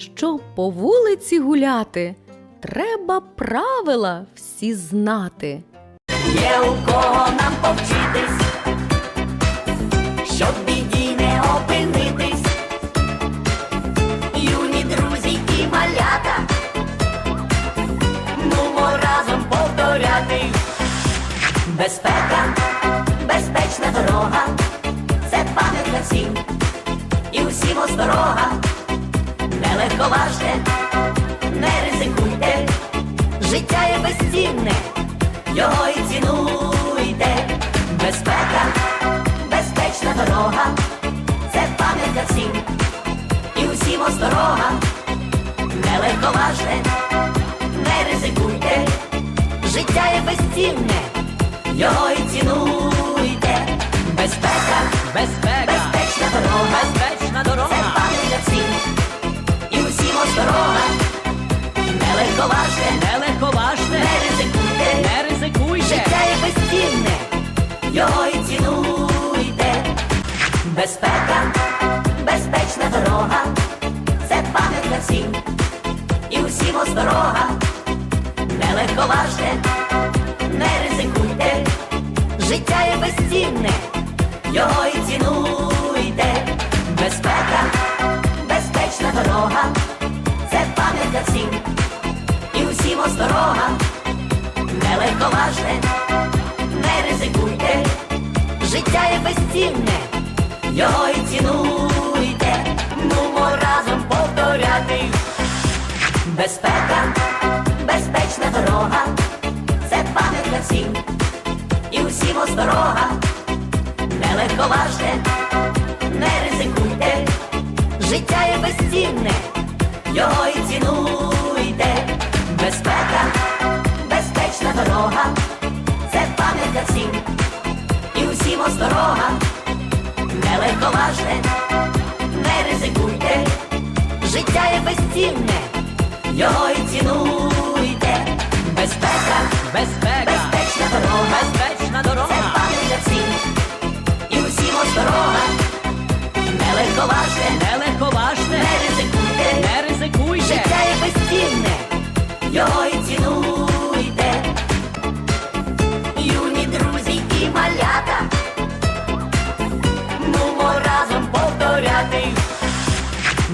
Щоб по вулиці гуляти, треба правила всі знати. Є у кого нам повчитись, щоб біді не опинитись. Юні друзі і малята, нумо разом повторяти. Безпека, безпечна дорога, це пам'ятка всім, і усім осторога. Не не ризикуйте, життя є безцінне, його і цінуйте. Безпека, безпечна дорога, це пам'ятка всім, і усім осторога. Не легковажте, не ризикуйте, життя є безцінне, його і цінуйте. Безпека, Безпека, легковажте, не легковажте, не ризикуйте, не ризикуйте, життя є безцінне, його і цінуйте. Безпека, безпечна дорога, це пам'ятка всім, і усім осторога. Не легковажте, не ризикуйте, життя є безцінне, його і цінуйте. Безпека, безпечна дорога, це пам'ятка всім, усім осторога. Не легковажте, не ризикуйте, життя є безцінне, його і цінуйте, нумо разом повторяти. Безпека, безпечна дорога, це пам'ятка всім, і усім осторога. Не легковажте, не ризикуйте, життя є безцінне, його і цінуйте. Усім осторога. Не легковажте, не ризикуйте, життя є безцінне, його і цінуйте. Безпека, безпека, безпечна дорога, безпечна це дорога, пам'ятка всім, і усім осторога. Не легковажте, не легковажте, не ризикуйте, не ризикуйте, життя є безцінне, його і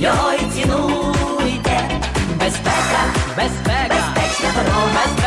його і цінуйте. Безпека, безпека, безпечна дорога,